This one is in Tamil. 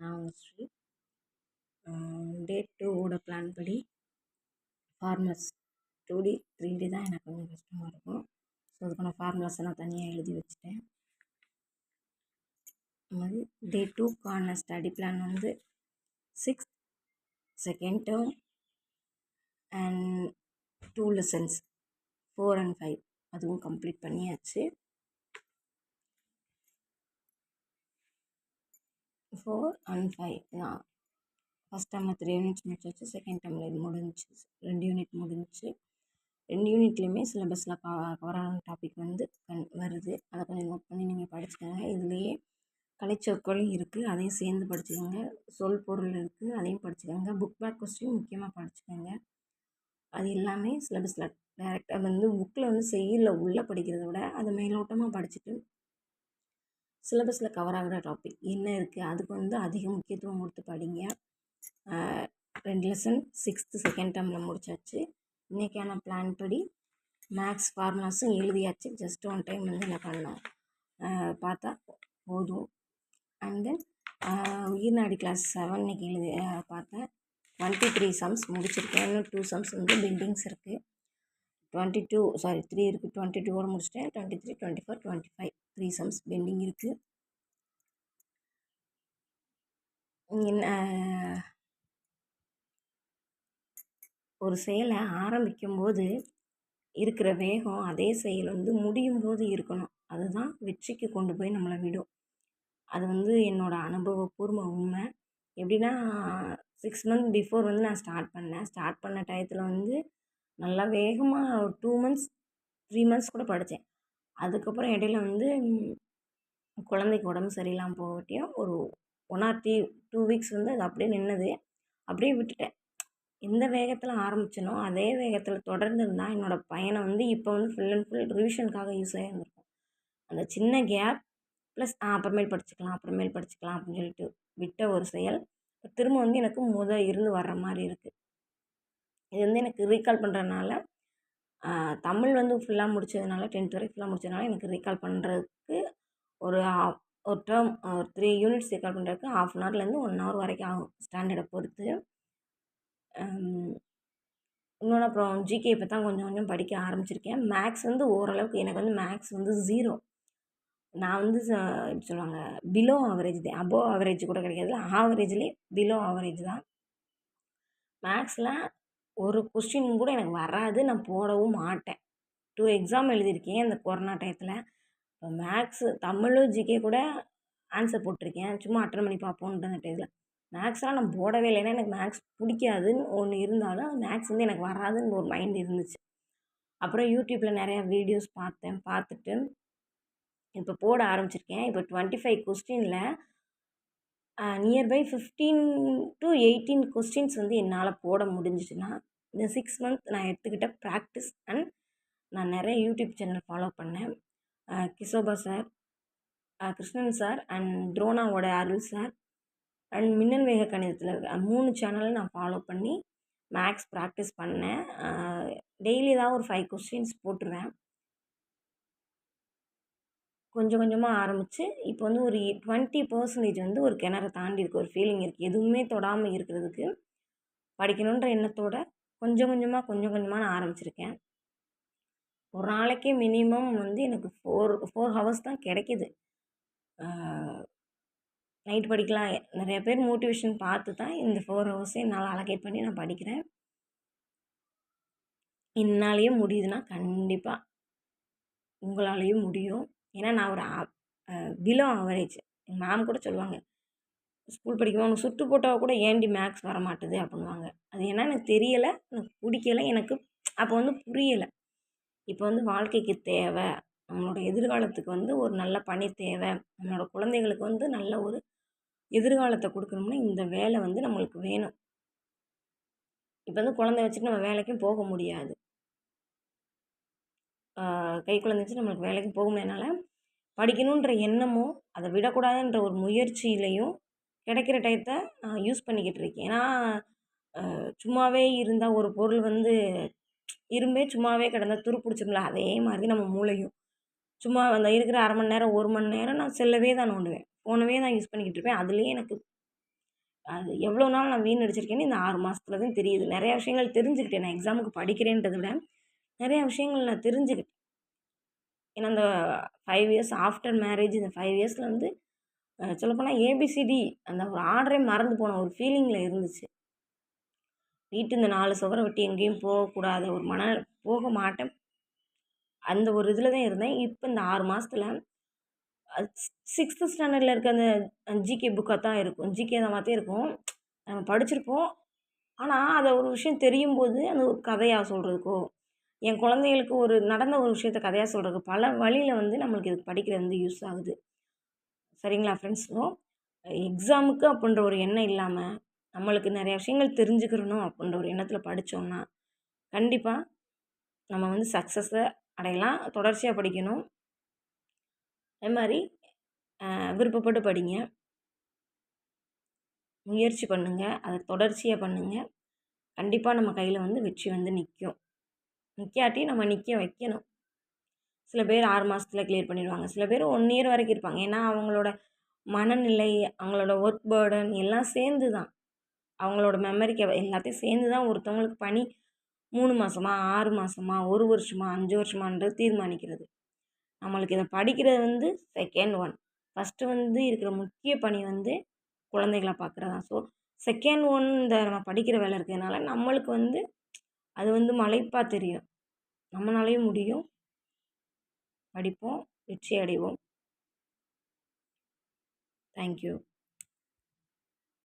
நான் உங்கள் ஸ்ரீ டே டூவோட பிளான் படி farmers two D three D தான் எனக்கு கொஞ்சம் கஷ்டமாக இருக்கும். ஸோ அதுக்கான ஃபார்முலாஸை நான் தனியாக எழுதி வச்சுட்டேன். அது மாதிரி டே டூக்கான ஸ்டடி பிளான் வந்து sixth second term and two lessons four and five அதுவும் கம்ப்ளீட் பண்ணியாச்சு. ஃபோர் அண்ட் ஃபைவ் நான் ஃபஸ்ட் டேர்மில் த்ரீ யூனிட்ஸ் முடிச்சாச்சு. செகண்ட் டேர்மில் இது முடிஞ்சிச்சு. ரெண்டு யூனிட் முடிஞ்சிச்சு. ரெண்டு யூனிட்லேயுமே சிலபஸில் க கவர் ஆன டாபிக் வந்து கண் வருது. அதை கொஞ்சம் நோட் பண்ணி நீங்கள் படிச்சுக்கோங்க. இதுலேயே கலைச்சொற்களும் இருக்குது அதையும் சேர்ந்து படிச்சுக்கோங்க. சொல் பொருள் இருக்குது அதையும் படிச்சுக்கோங்க. புக் பேக் கொஸ்டின் முக்கியமாக படிச்சுக்கோங்க. அது எல்லாமே சிலபஸில் டேரெக்டாக வந்து புக்கில் வந்து செய்யல உள்ளே படிக்கிறத விட அதை மேலோட்டமாக படிச்சுட்டு சிலபஸில் கவர் ஆகிற டாபிக் என்ன இருக்குது அதுக்கு வந்து அதிக முக்கியத்துவம் கொடுத்து படிங்க. ரெண்டு லெசன் சிக்ஸ்த்து செகண்ட் டேர்மில் முடிச்சாச்சு. இன்றைக்கான பிளான் படி மேக்ஸ் ஃபார்முலாஸும் எழுதியாச்சு. ஜஸ்ட் ஒன் டைம் வந்து என்ன பண்ணோம் பார்த்தா போதும். அண்ட் தென் உயிர்நாடி கிளாஸ் செவன் இன்றைக்கி எழுதி பார்த்தேன். டுவெண்ட்டி த்ரீ சம்ஸ் முடிச்சிருக்கேன் இன்னும் டூ சம்ஸ் வந்து பெண்டிங்ஸ் இருக்குது டுவெண்ட்டி டூ சாரி த்ரீ இருக்குது டுவெண்ட்டி டூவோட முடிச்சிட்டேன். Twenty three twenty four twenty five three sums pending இருக்குது என்ன ஒரு செயலை ஆரம்பிக்கும்போது இருக்கிற வேகம் அதே செயல் வந்து முடியும் போது இருக்கணும். அதுதான் வெற்றிக்கு கொண்டு போய் நம்மளை விடும். அது வந்து என்னோடய அனுபவபூர்வ உண்மை. எப்படின்னா சிக்ஸ் மந்த் பிஃபோர் வந்து நான் ஸ்டார்ட் பண்ணேன். ஸ்டார்ட் பண்ண டயத்தில் வந்து நல்லா வேகமாக ஒரு டூ மந்த்ஸ் த்ரீ மந்த்ஸ் கூட படித்தேன் அதுக்கப்புறம் இடையில வந்து குழந்தைக்கு உடம்பு சரியில்லாமல் போகட்டியும் ஒரு one or three two weeks வந்து அது அப்படியே நின்றுது அப்படியே விட்டுட்டேன். எந்த வேகத்தில் ஆரம்பிச்சனோ அதே வேகத்தில் தொடர்ந்து இருந்தால் என்னோடய பயணம் வந்து இப்போ வந்து ஃபுல் அண்ட் ஃபுல் ரிவிஷனுக்காக யூஸ் ஆகியிருந்திருக்கும் அந்த சின்ன கேப் ப்ளஸ் அப்புறமேல் படிச்சுக்கலாம் அப்புறமேல் படிச்சுக்கலாம் அப்படின்னு சொல்லிட்டு விட்ட ஒரு செயல். திரும்ப வந்து எனக்கு முத இருந்து வர்ற மாதிரி இருக்குது இது வந்து எனக்கு ரீகால் பண்ணுறதுனால தமிழ் வந்து ஃபுல்லாக முடித்ததுனால டென்த் வரைக்கும் ஃபுல்லாக முடித்ததுனால எனக்கு ரீகால் பண்ணுறதுக்கு ஒரு ஒரு டேர்ம் ஒரு த்ரீ யூனிட்ஸ் ரீகால் பண்ணுறதுக்கு ஹாஃப் அன் ஹவர்லேருந்து ஒன் ஹவர் வரைக்கும் ஆகும் ஸ்டாண்டர்டை பொறுத்து. இன்னொன்று அப்புறம் ஜிகே இப்போ தான் கொஞ்சம் கொஞ்சம் படிக்க ஆரம்பிச்சிருக்கேன். மேக்ஸ் வந்து ஓரளவுக்கு எனக்கு வந்து மேக்ஸ் வந்து ஜீரோ நான் வந்து எப்படி சொல்லுவாங்க பிலோ ஆவரேஜ் தான். அபோவ் ஆவரேஜ் கூட கிடைக்காது. ஆவரேஜ்லேயே பிலோ ஆவரேஜ் தான். மேக்ஸில் ஒரு கொஸ்டின் கூட எனக்கு வராது. நான் போடவும் மாட்டேன். டூ எக்ஸாம் எழுதியிருக்கேன் இந்த கொரோனா டயத்தில் இப்போ மேக்ஸு தமிழும் ஜிகே கூட ஆன்சர் போட்டிருக்கேன். சும்மா அட்டன் பண்ணி பார்ப்போன்ட்டு அந்த டயத்தில் மேக்ஸ்லாம் நான் போடவே இல்லை ஏன்னா எனக்கு மேக்ஸ் பிடிக்காதுன்னு ஒன்று இருந்தாலும் மேக்ஸ் வந்து எனக்கு வராதுன்னு ஒரு மைண்ட் இருந்துச்சு. அப்புறம் யூடியூப்பில் நிறையா வீடியோஸ் பார்த்தேன். பார்த்துட்டு இப்போ போட ஆரம்பிச்சிருக்கேன். இப்போ டுவெண்ட்டி ஃபைவ் கொஸ்டினில் nearby fifteen to eighteen questions வந்து என்னால் போட முடிஞ்சிச்சுன்னா இந்த சிக்ஸ் மந்த் நான் எடுத்துக்கிட்ட ப்ராக்டிஸ் அண்ட் நான் நிறைய யூடியூப் சேனல் ஃபாலோ பண்ணேன். கிஷோபா சார் கிருஷ்ணன் சார் அண்ட் ட்ரோனாவோட அருள் சார் அண்ட் மின்னல் வேக கணிதத்தில் இருக்க மூணு சேனலும் நான் ஃபாலோ பண்ணி மேக்ஸ் ப்ராக்டிஸ் பண்ணேன். டெய்லி தான் ஒரு ஃபைவ் கொஸ்டின்ஸ் போட்டுருவேன். கொஞ்சம் கொஞ்சமாக ஆரம்பித்து இப்போ வந்து ஒரு டுவெண்ட்டி பர்சன்டேஜ் வந்து ஒரு கிணற தாண்டி இருக்குது ஒரு ஃபீலிங் இருக்குது எதுவுமே தொடாமல் இருக்கிறதுக்கு படிக்கணுன்ற எண்ணத்தோடு கொஞ்சம் கொஞ்சமாக கொஞ்சம் கொஞ்சமாக நான் ஆரம்பிச்சிருக்கேன். ஒரு நாளைக்கே மினிமம் வந்து எனக்கு ஃபோர் ஃபோர் ஹவர்ஸ் தான் கிடைக்கிது. நைட் படிக்கலாம். நிறைய பேர் மோட்டிவேஷன் பார்த்து தான் இந்த ஃபோர் ஹவர்ஸே என்னால் அலகேட் பண்ணி நான் படிக்கிறேன். என்னாலேயும் முடியுதுன்னா கண்டிப்பாக உங்களாலேயும் முடியும். ஏன்னா நான் ஒரு பிலோ ஆவரேஜ் எங்கள் மேம் கூட சொல்லுவாங்க ஸ்கூல் படிக்கும்போது உனக்கு சுட்டு போட்டால் கூட ஏன்டி மேக்ஸ் வர மாட்டுது அப்படின்வாங்க அது ஏன்னா எனக்கு தெரியலை எனக்கு பிடிக்கலை எனக்கு அப்போ வந்து புரியலை. இப்போ வந்து வாழ்க்கைக்கு தேவை நம்மளோட எதிர்காலத்துக்கு வந்து ஒரு நல்ல பணி தேவை நம்மளோட குழந்தைகளுக்கு வந்து நல்ல ஒரு எதிர்காலத்தை கொடுக்கணும்னா இந்த வேலை வந்து நம்மளுக்கு வேணும். இப்போ வந்து குழந்தை வச்சுட்டு நம்ம வேலைக்கும் போக முடியாது. கைக்குள்ளே இருந்துச்சு நம்மளுக்கு வேலைக்கு போக முடியாதனால படிக்கணுன்ற எண்ணமும் அதை விடக்கூடாதுன்ற ஒரு முயற்சியிலையும் கிடைக்கிற டயத்தை நான் யூஸ் பண்ணிக்கிட்டு இருக்கேன். ஏன்னா சும்மாவே இருந்தால் ஒரு பொருள் வந்து இரும்பே சும்மாவே கிடந்தா துரு பிடிச்சிரும்ல அதே மாதிரி நம்ம மூளையும். சும்மா அந்த இருக்கிற அரை மணி நேரம் ஒரு மணி நேரம் நான் செல்லவே தான் நோண்டுவேன். ஃபோனவே தான் யூஸ் பண்ணிக்கிட்டு இருப்பேன். அதுலேயே எனக்கு அது எவ்வளோ நாள் நான் வீணடிச்சிருக்கேன்னு இந்த ஆறு மாதத்துல தான் தெரியுது. நிறையா விஷயங்கள் தெரிஞ்சுக்கிட்டேன். நான் எக்ஸாமுக்கு படிக்கிறேன்றதை விட நிறையா விஷயங்கள் நான் தெரிஞ்சுக்கிட்டேன். ஏன்னா அந்த ஃபைவ் இயர்ஸ் ஆஃப்டர் மேரேஜ் இந்த ஃபைவ் இயர்ஸில் வந்து சொல்லப்போனால் ஏபிசிடி அந்த ஒரு ஆர்டரே மறந்து போன ஒரு ஃபீலிங்கில் இருந்துச்சு. வீட்டு இந்த நாலு சுவரை விட்டு எங்கேயும் போகக்கூடாத ஒரு மன போக மாட்டேன். அந்த ஒரு இதில் தான் இருந்தேன். இப்போ இந்த ஆறு மாதத்துல சிக்ஸ்த்து ஸ்டாண்டர்டில் இருக்க அந்த ஜிகே புக்காக தான் இருக்கும். ஜிகே தான் மாதிரி இருக்கும். நம்ம படிச்சிருப்போம். ஆனால் அதை ஒரு விஷயம் தெரியும் போது அந்த ஒரு கதையாக சொல்கிறதுக்கோ என் குழந்தைகளுக்கு ஒரு நடந்த ஒரு விஷயத்த கதையாக சொல்கிறதுக்கு பல வழியில் வந்து நம்மளுக்கு இது படிக்கிறது வந்து யூஸ் ஆகுது. சரிங்களா ஃப்ரெண்ட்ஸ் ஸோ எக்ஸாமுக்கு அப்படின்ற ஒரு எண்ணம் இல்லாமல் நம்மளுக்கு நிறைய விஷயங்கள் தெரிஞ்சுக்கிறணும் அப்படின்ற ஒரு எண்ணத்தில் படித்தோம்னா கண்டிப்பாக நம்ம வந்து சக்ஸஸை அடையலாம் தொடர்ச்சியாக படிக்கணும். அதே மாதிரி விருப்பப்பட்டு படிங்க. முயற்சி பண்ணுங்கள் அதை தொடர்ச்சியாக பண்ணுங்கள் கண்டிப்பாக நம்ம கையில் வந்து வெற்றி வந்து நிற்கும் நிற்காட்டி நம்ம நிற்க வைக்கணும். சில பேர் ஆறு மாதத்தில் கிளியர் பண்ணிடுவாங்க. சில பேர் ஒன் இயர் வரைக்கும் இருப்பாங்க. ஏன்னா அவங்களோட மனநிலை அவங்களோட ஒர்க் பேர்டன் எல்லாம் சேர்ந்து தான் அவங்களோட மெமரிக்கு எல்லாத்தையும் சேர்ந்து தான் ஒருத்தவங்களுக்கு பணி மூணு மாதமா ஆறு மாதமா ஒரு வருஷமா அஞ்சு வருஷமான்றது தீர்மானிக்கிறது. நம்மளுக்கு இதை படிக்கிறது வந்து செகண்ட் ஒன் ஃபஸ்ட்டு வந்து இருக்கிற முக்கிய பணி வந்து குழந்தைகளை பார்க்குறது. தான் ஸோ செகண்ட் ஒன் இந்த நம்ம படிக்கிற வேலை இருக்கிறதுனால நம்மளுக்கு வந்து அது வந்து மலைப்பாக தெரியும். நம்மளாலையும் முடியும். படிப்போம் வெற்றி அடைவோம். தேங்க்யூ